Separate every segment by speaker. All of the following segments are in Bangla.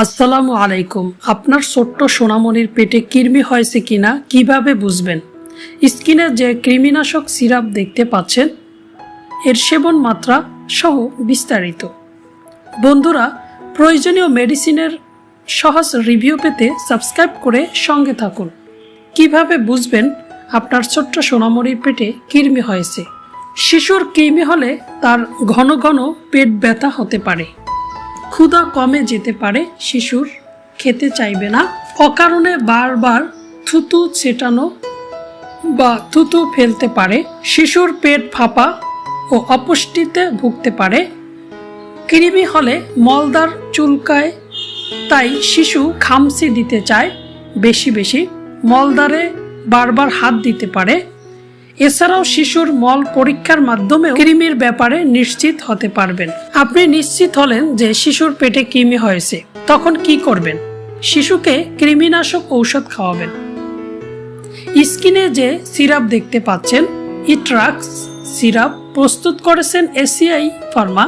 Speaker 1: আসসালামু আলাইকুম। আপনার ছোট্ট সোনামণির পেটে কৃমি হয়েছে কিনা কীভাবে বুঝবেন? স্কিনে যে কৃমিনাশক সিরাপ দেখতে পাচ্ছেন, এর সেবন মাত্রা সহ বিস্তারিত। বন্ধুরা, প্রয়োজনীয় মেডিসিনের সহজ রিভিউ পেতে সাবস্ক্রাইব করে সঙ্গে থাকুন। কীভাবে বুঝবেন আপনার ছোট্ট সোনামণির পেটে কৃমি হয়েছে? শিশুর কৃমি হলে তার ঘন ঘন পেট ব্যথা হতে পারে। ক্ষুধা কমে যেতে পারে, শিশুর খেতে চাইবে না। অকারণে বারবার থুতু ছেটানো বা থুতু ফেলতে পারে, শিশুর পেট ফাঁপা ও অপুষ্টিতে ভুগতে পারে। কৃমি হলে মলদার চুলকায়, তাই শিশু খামসি দিতে চায়। বেশি বেশি মলদারে বারবার হাত দিতে পারে। এছাড়াও শিশুর মল পরীক্ষার মাধ্যমে কৃমির ব্যাপারে নিশ্চিত হতে পারবেন। আপনি নিশ্চিত হলেন যে শিশুর পেটে কৃমি হয়েছে। তখন কি করবেন? শিশুকে কৃমিনাশক ঔষধ খাওয়াবেন। স্কিনে যে সিরাপ দেখতে পাচ্ছেন, ইট্রাক্স সিরাপ প্রস্তুত করেছেন এসিআই ফার্মা।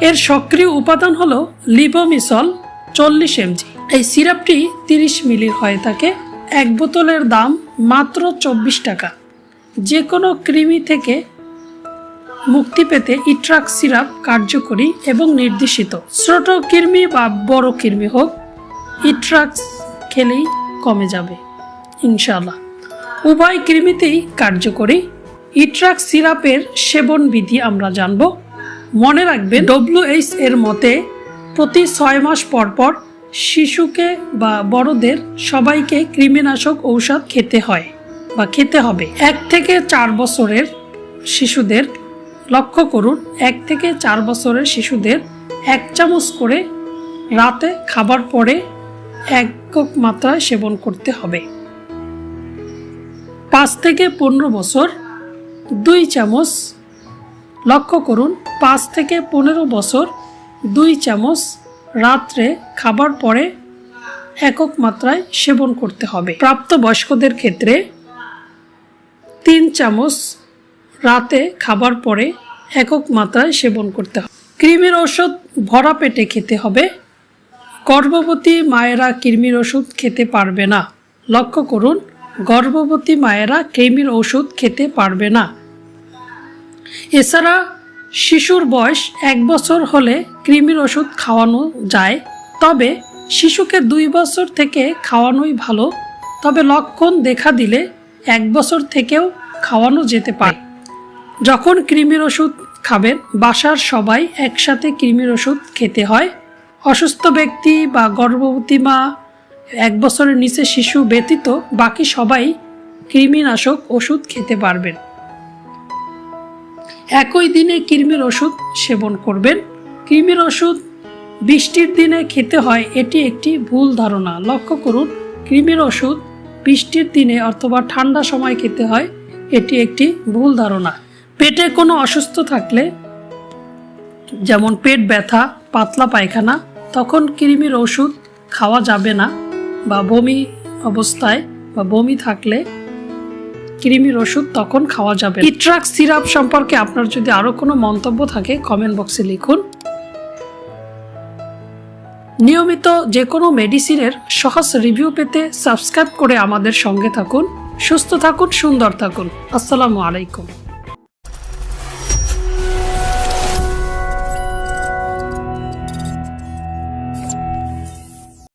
Speaker 1: এর সক্রিয় উপাদান হলো লিবোমিসল চল্লিশ এমজি। এই সিরাপটি তিরিশ মিলির হয়ে থাকে। এক বোতলের দাম মাত্র চব্বিশ টাকা। যে কোনো কৃমি থেকে মুক্তি পেতে ইট্রাক সিরাপ কার্যকরী এবং নির্দেশিত। ছোট কৃমি বা বড় কৃমি হোক ইট্রাক্স খেলেই কমে যাবে ইনশাল্লাহ উভয় কৃমিতেই কার্যকরী ইট্রাক্স সিরাপের সেবন বিধি আমরা জানব। মনে রাখবেন ডব্লিউএইচ এর মতে প্রতি ছয় মাস পর পর শিশুকে বা বড়দের সবাইকে কৃমিনাশক ঔষধ খেতে হয়। বা খেতে হবে। এক থেকে চার বছরের শিশুদের লক্ষ্য করুন, এক থেকে চার বছরের শিশুদের এক চামচ করে রাতে খাবার পরে একক মাত্রায় সেবন করতে হবে। পাঁচ থেকে পনেরো বছর, দুই চামচ, লক্ষ্য করুন, পাঁচ থেকে পনেরো বছর, দুই চামচ রাত্রে খাবার পরে একক মাত্রায় সেবন করতে হবে। প্রাপ্তবয়স্কদের ক্ষেত্রে তিন চামচ রাতে খাবার পরে একক মাত্রায় সেবন করতে হবে। কৃমির ওষুধ ভরা পেটে খেতে হবে। গর্ভবতী মায়েরা কৃমির ওষুধ খেতে পারবে না। লক্ষ্য করুন, গর্ভবতী মায়েরা কৃমির ওষুধ খেতে পারবে না। এছাড়া শিশুর বয়স এক বছর হলে কৃমির ওষুধ খাওয়ানো যায়। তবে শিশুকে দুই বছর থেকে খাওয়ানোই ভালো। তবে লক্ষণ দেখা দিলে এক বছর থেকেও খাওয়ানো যেতে পারে। যখন কৃমির ওষুধ খাবেন, বাসার সবাই একসাথে কৃমির ওষুধ খেতে হয়। অসুস্থ ব্যক্তি বা গর্ভবতী মা, এক বছরের নিচে শিশু ব্যতীত বাকি সবাই কৃমিনাশক ওষুধ খেতে পারবেন। একই দিনে কৃমির ওষুধ সেবন করবেন। কৃমির ওষুধ বৃষ্টির দিনে খেতে হয়, এটি একটি ভুল ধারণা। লক্ষ্য করুন, কৃমির ওষুধ বৃষ্টির দিনে অথবা ঠান্ডা সময় খেতে হয়, এটি একটি ভুল ধারণা। পেটে কোনো অসুস্থ থাকলে, যেমন পেট ব্যথা, পাতলা পায়খানা, তখন কৃমির ওষুধ খাওয়া যাবে না বা বমি অবস্থায় বা বমি থাকলে কৃমির ওষুধ তখন খাওয়া যাবে ইট্রাক সিরাপ সম্পর্কে আপনার যদি আরও কোনো মন্তব্য থাকে কমেন্ট বক্সে লিখুন। নিয়মিত যে কোনো মেডিসিনের সহজ রিভিউ পেতে সাবস্ক্রাইব করে আমাদের সঙ্গে থাকুন, সুস্থ থাকুন, সুন্দর থাকুন। আসসালামু আলাইকুম।